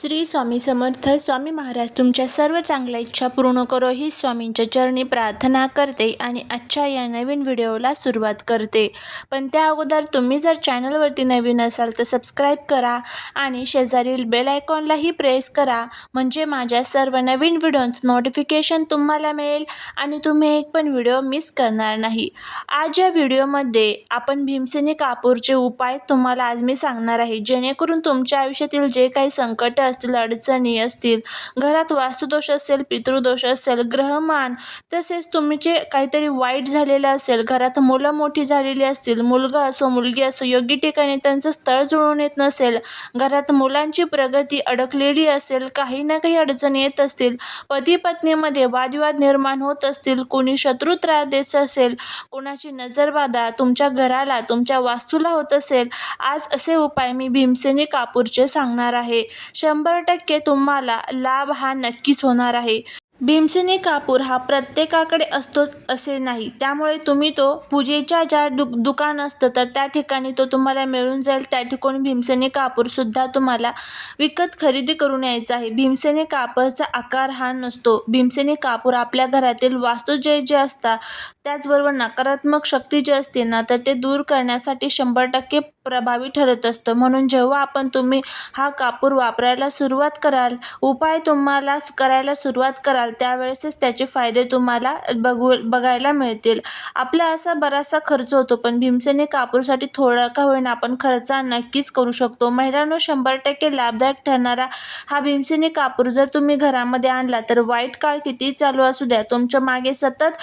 श्री स्वामी समर्थ स्वामी महाराज तुमच्या सर्व चांगल्या इच्छा पूर्ण करो ही स्वामींच्या चरणी प्रार्थना करते आणि आजच्या या नवीन व्हिडिओला सुरुवात करते. पण त्या अगोदर तुम्ही जर चॅनलवरती नवीन असाल तर सबस्क्राईब करा आणि शेजारील बेल आयकॉनलाही प्रेस करा. म्हणजे माझ्या सर्व नवीन व्हिडिओचं नोटिफिकेशन तुम्हाला मिळेल आणि तुम्ही एक पण व्हिडिओ मिस करणार नाही. आज या व्हिडिओमध्ये आपण भीमसेनी कापूरचे उपाय तुम्हाला आज मी सांगणार आहे. जेणेकरून तुमच्या आयुष्यातील जे काही संकट असतील अडचणी असतील घरात वास्तुदोष असेल पितृदोष असेल ग्रहमान तसेच तुमचे काहीतरी वाईट झालेलं असेल घरात मुलं मोठी झालेली असतील मुलगा असो मुलगी असो योग्य ठिकाणी त्यांचं स्थळ जुळून येत नसेल घरात मुलांची प्रगती अडकलेली असेल काही ना काही अडचणी येत असतील पती पत्नीमध्ये वादविवाद निर्माण होत असतील कोणी शत्रू त्रास देत असेल कोणाची नजरबाधा तुमच्या घराला तुमच्या वास्तूला होत असेल आज असे उपाय मी भीमसेनी कापूरचे सांगणार आहे. शंभर टक्के तुम्हाला लाभ हा नक्कीच होणार आहे. भीमसेनी कापूर हा प्रत्येकाकडे असतोच असे नाही. त्यामुळे तुम्ही तो पूजेच्या ज्या दु दुकान असतं तर त्या ठिकाणी तो तुम्हाला मिळून जाईल. त्या ठिकाणी भीमसेनी कापूरसुद्धा तुम्हाला विकत खरेदी करून यायचा आहे. भीमसेनी कापूरचा आकार हा नसतो. भीमसेनी कापूर आपल्या घरातील वास्तू जे जे असतात त्याचबरोबर नकारात्मक शक्ती जी असते ना तर ते दूर करण्यासाठी शंभर टक्के प्रभावी ठरत असतं. म्हणून जेव्हा आपण तुम्ही हा कापूर वापरायला सुरुवात कराल उपाय तुम्हाला करायला सुरुवात कराल त्यावेळेसच त्याचे फायदे तुम्हाला बघू बघायला मिळतील. आपला असा बराचसा खर्च होतो पण भीमसेनी कापूरसाठी थोडा का होईना आपण खर्च नक्कीच करू शकतो. महिलांनो शंभर टक्के लाभदायक ठरणारा हा भीमसेनी कापूर जर तुम्ही घरामध्ये आणला तर वाईट काळ किती चालू असू द्या. तुमच्या मागे सतत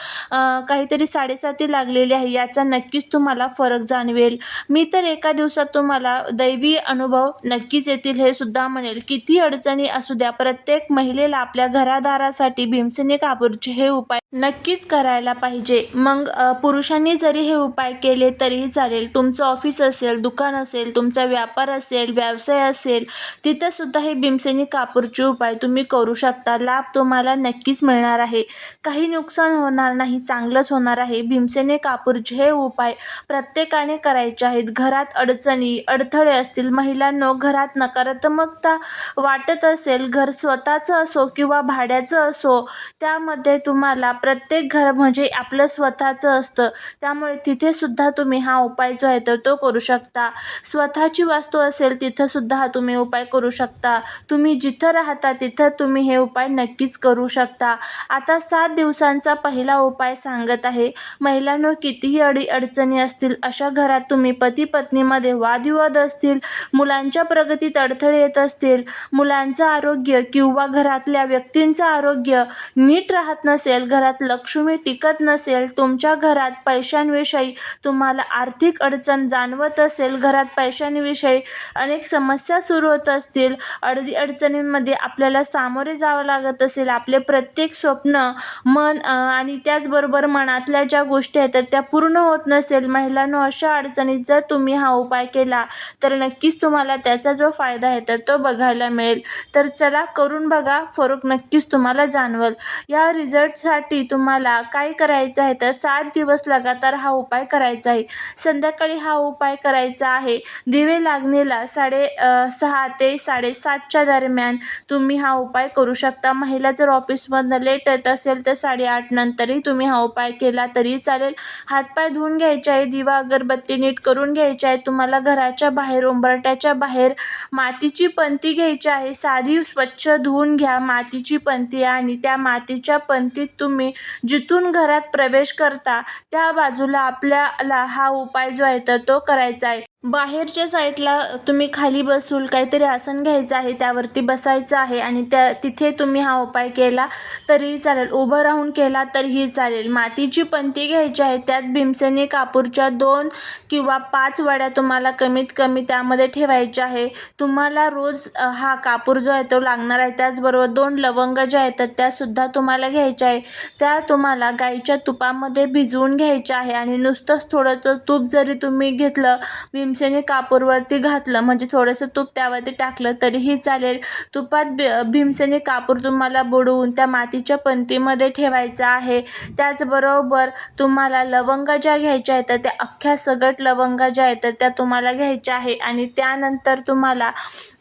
काहीतरी साडेसाती लागलेली आहे याचा नक्कीच तुम्हाला फरक जाणवेल. मी तर एका एका दिवसात तुम्हाला दैवी अनुभव नक्कीच येतील हे सुद्धा म्हणेल. किती अडचणी असू द्या प्रत्येक महिलेला आपल्या घरादारासाठी भीमसेनी कापूरचे हे उपाय नक्कीच करायला पाहिजे. मग पुरुषांनी जरी हे उपाय केले तरीही चालेल. तुमचं ऑफिस असेल दुकान असेल तुमचा व्यापार असेल व्यवसाय असेल तिथे सुद्धा हे भीमसेनी कापूरचे उपाय तुम्ही करू शकता. लाभ तुम्हाला नक्कीच मिळणार आहे. काही नुकसान होणार नाही चांगलंच होणार आहे. भीमसेने कापूरचे हे उपाय प्रत्येकाने करायचे आहेत. घरात अडचणी अडथळे असतील महिलांनो घरात नकारात्मकता वाटत असेल घर स्वतःचं असो किंवा भाड्याचं असो त्यामध्ये तुम्हाला प्रत्येक घर म्हणजे आपलं स्वतःचं असतं. त्यामुळे तिथे सुद्धा तुम्ही हा उपाय जो आहे तर तो करू शकता. स्वतःची वास्तू असेल तिथं सुद्धा हा तुम्ही उपाय करू शकता. तुम्ही जिथं राहता तिथं तुम्ही हे उपाय नक्कीच करू शकता. आता सात दिवसांचा पहिला उपाय सांगत आहे. महिलांनो कितीही अडी अडचणी असतील अशा घरात तुम्ही पती पत्नीमध्ये वादविवाद असतील मुलांच्या प्रगतीत अडथळे येत असतील मुलांचं आरोग्य किंवा घरातल्या व्यक्तींचं आरोग्य नीट राहत नसेल घरात लक्ष्मी टिकत नसेल तुमच्या घरात पैशांविषयी तुम्हाला आर्थिक अडचण जाणवत असेल घरात पैशांविषयी अनेक समस्या सुरू होत असतील अडदी अडचणींमध्ये आपल्याला सामोरे जावं लागत असेल आपले प्रत्येक स्वप्न मन आणि त्याचबरोबर मनातल्या ज्या गोष्टी आहेत तर त्या पूर्ण होत नसेल महिलांनो अशा अडचणीत जर तुम्ही हा उपाय केला तर नक्कीच तुम्हाला त्याचा जो फायदा आहे तर तो बघायला मिळेल. तर चला करून बघा फरक नक्कीच तुम्हाला जाणवल. या रिझल्टसाठी तुम्हाला काय करायचं आहे तर सात दिवस लगातार हा उपाय करायचा आहे. संध्याकाळी हा उपाय करायचा आहे. दिवे लागणीला साडे सहा ते साडेसातच्या दरम्यान तुम्ही हा उपाय करू शकता. महिला जर ऑफिसमधनं लेट येत असेल तर साडेआठ नंतरही तुम्ही हा उपाय केला तरी चालेल. हातपाय धुवून घ्यायचे आहे दिवा अगरबत्ती नीट करून घ्यायचे आहे. तुम्हाला घराच्या बाहेर उंबरट्याच्या बाहेर मातीची पंती घ्यायची आहे. साधी स्वच्छ धुवून घ्या मातीची पंती आणि त्या मातीच्या पंतीत तुम्ही जिथून घरात प्रवेश करता त्या बाजूला आपल्याला हा उपाय जो आहे तर तो करायचा आहे. बाहेरच्या साईडला तुम्ही खाली बसून काहीतरी आसन घ्यायचं आहे त्यावरती बसायचं आहे आणि त्या तिथे तुम्ही हा उपाय केला तरीही चालेल. उभं राहून केला तरीही चालेल. मातीची पंती घ्यायची आहे त्यात भीमसेनी कापूरच्या दोन किंवा पाच वड्या तुम्हाला कमीत कमी त्यामध्ये ठेवायच्या आहे. तुम्हाला रोज हा कापूर जो आहे तो लागणार आहे त्याचबरोबर दोन लवंग ज्या आहेत तर त्यासुद्धा तुम्हाला घ्यायच्या आहे. त्या तुम्हाला गाईच्या तुपामध्ये भिजवून घ्यायच्या आहे आणि नुसतंच थोडंसं तूप जरी तुम्ही घेतलं भीम भीमसेनी कापूरवरती घातलं म्हणजे थोडंसं तूप त्यावरती टाकलं तरीही चालेल. तुपात बि भीमसेने कापूर तुम्हाला बुडवून त्या मातीच्या पंतीमध्ये ठेवायचं आहे. त्याचबरोबर तुम्हाला लवंगा ज्या घ्यायच्या आहेत तर त्या अख्ख्या सगट लवंगा ज्या आहेत तर त्या तुम्हाला घ्यायच्या आहे. आणि त्यानंतर तुम्हाला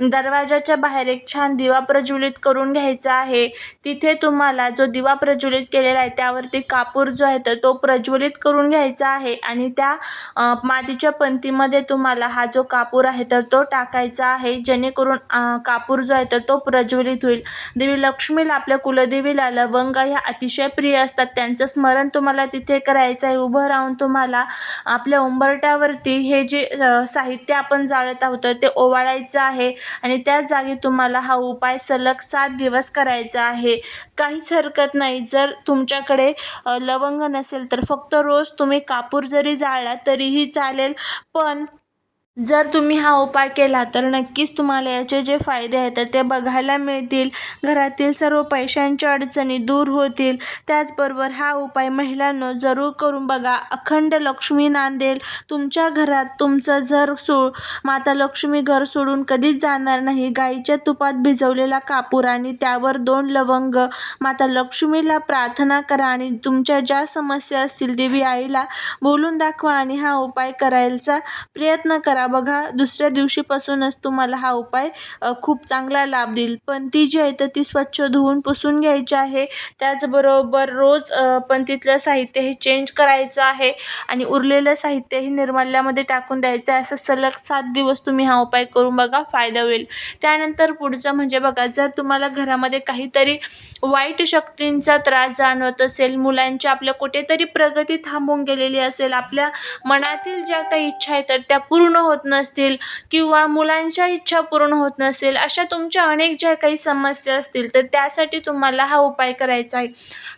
दरवाजाच्या बाहेर एक छान दिवा प्रज्वलित करून घ्यायचा आहे. तिथे तुम्हाला जो दिवा प्रज्वलित केलेला आहे त्यावरती कापूर जो आहे तर तो प्रज्वलित करून घ्यायचा आहे. आणि त्या मातीच्या पंतीमध्ये तुम्हाला हा जो कापूर आहे तर तो टाकायचा आहे. जेणेकरून कापूर जो आहे तर तो प्रज्वलित होईल. देवी लक्ष्मीला आपल्या कुलदेवीला लवंग ह्या अतिशय प्रिय असतात. त्यांचं स्मरण तुम्हाला तिथे करायचं आहे. उभं राहून तुम्हाला आपल्या उंबरट्यावरती हे जे साहित्य आपण जाळत आहोत ते ओवाळायचं आहे. आणि त्याच जागी तुम्हाला हा उपाय सलग सात दिवस करायचा आहे. काहीच हरकत नाही. जर तुमच्याकडे लवंग नसेल तर फक्त रोज तुम्ही कापूर जरी जाळला तरीही चालेल. पण जर तुम्ही हा उपाय केला तर नक्कीच तुम्हाला याचे जे फायदे आहेत तर ते बघायला मिळतील. घरातील सर्व पैशांच्या अडचणी दूर होतील. त्याचबरोबर हा उपाय महिलांनो जरूर करून बघा. अखंड लक्ष्मी नांदेल तुमच्या घरात तुमचं जर सो माता लक्ष्मी घर सोडून कधीच जाणार नाही. गाईच्या तुपात भिजवलेला कापूर आणि त्यावर दोन लवंग. माता लक्ष्मीला प्रार्थना करा आणि तुमच्या ज्या समस्या असतील देवी आईला बोलून दाखवा आणि हा उपाय करायचा प्रयत्न करा. बघा दुसऱ्या दिवशीपासूनच तुम्हाला हा उपाय खूप चांगला लाभ देईल. पण ती जी आहे तर ती स्वच्छ धुवून पुसून घ्यायची आहे. त्याचबरोबर रोज पण तिथलं साहित्य हे चेंज करायचं आहे आणि उरलेलं साहित्य हे निर्माल्यामध्ये टाकून द्यायचं आहे. असं सलग सात दिवस तुम्ही हा उपाय करून बघा फायदा होईल. त्यानंतर पुढचं म्हणजे बघा जर तुम्हाला घरामध्ये काहीतरी वाईट शक्तींचा त्रास जाणवत असेल मुलांच्या आपल्या कुठेतरी प्रगती थांबून गेलेली असेल आपल्या मनातील ज्या काही इच्छा आहेत तर त्या पूर्ण होत नसतील किंवा मुलांच्या इच्छा पूर्ण होत नसेल अशा तुमच्या अनेक ज्या काही समस्या असतील तर त्यासाठी तुम्हाला हा उपाय करायचा आहे.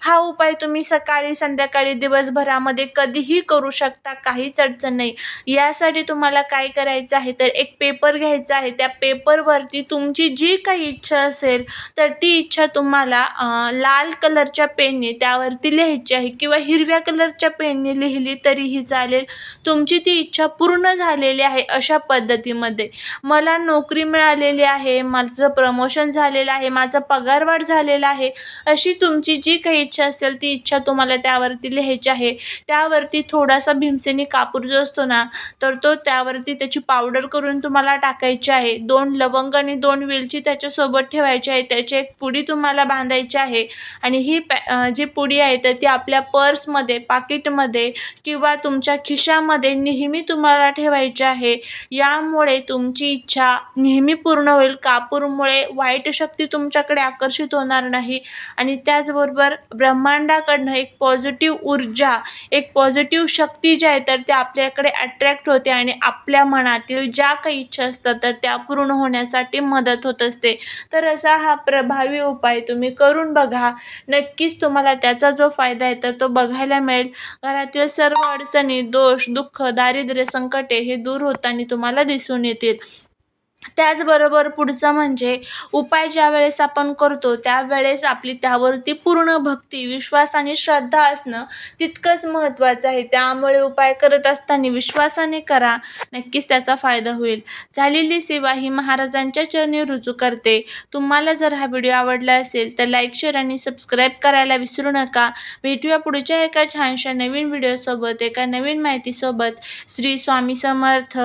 हा उपाय तुम्ही सकाळी संध्याकाळी दिवसभरामध्ये कधीही करू शकता काहीच अडचण नाही. यासाठी तुम्हाला काय करायचं आहे तर एक पेपर घ्यायचा आहे. त्या पेपरवरती तुमची जी काही इच्छा असेल तर ती इच्छा तुम्हाला लाल कलरच्या पेनने त्यावरती लिहायची आहे किंवा हिरव्या कलरच्या पेनने लिहिली तरीही चालेल. तुमची ती इच्छा पूर्ण झालेली आहे अशा पद्धतीमध्ये. मला नोकरी मिळालेली आहे माझं प्रमोशन झालेलं आहे माझा पगारवाढ झालेला आहे. अशी तुमची जी काही इच्छा असेल ती इच्छा तुम्हाला त्यावरती लिहायची आहे. त्यावरती थोडासा भीमसेनी कापूर जो असतो ना तर तो त्यावरती त्याची पावडर करून तुम्हाला टाकायची आहे. दोन लवंग आणि दोन वेलची त्याच्यासोबत ठेवायची आहे. त्याची एक पुडी तुम्हाला बांधायची आहे. आणि ही पॅ जी पुडी आहे तर ती आपल्या पर्समध्ये पाकिटमध्ये किंवा तुमच्या खिशामध्ये नेहमी तुम्हाला ठेवायची आहे. यामुळे तुमची इच्छा नेहमी पूर्ण होईल. कापूरमुळे वाईट शक्ती तुमच्याकडे आकर्षित होणार नाही. आणि त्याचबरोबर ब्रह्मांडाकडनं एक पॉझिटिव्ह ऊर्जा एक पॉझिटिव्ह शक्ती जी आहे तर ती आपल्याकडे अट्रॅक्ट होते आणि आपल्या मनातील ज्या काही इच्छा असतात तर त्या पूर्ण होण्यासाठी मदत होत असते. तर असा हा प्रभावी उपाय तुम्ही करू करून बघा. नक्कीच तुम्हाला त्याचा जो फायदा आहे तर तो बघायला मिळेल. घरातील सर्व अडचणी दोष दुःख दारिद्र्य संकटे हे दूर होताना तुम्हाला दिसून येतील. त्याचबरोबर पुढचं म्हणजे उपाय ज्या वेळेस आपण करतो त्यावेळेस आपली त्यावरती पूर्ण भक्ती विश्वास आणि श्रद्धा असणं तितकंच महत्त्वाचं आहे. त्यामुळे उपाय करत असताना विश्वासाने करा नक्कीच त्याचा फायदा होईल. झालेली सेवा ही महाराजांच्या चरणी रुजू करते. तुम्हाला जर हा व्हिडिओ आवडला असेल तर लाईक शेअर आणि सबस्क्राईब करायला विसरू नका. भेटूया पुढच्या एका छानशा नवीन व्हिडिओसोबत एका नवीन माहितीसोबत. श्री स्वामी समर्थ.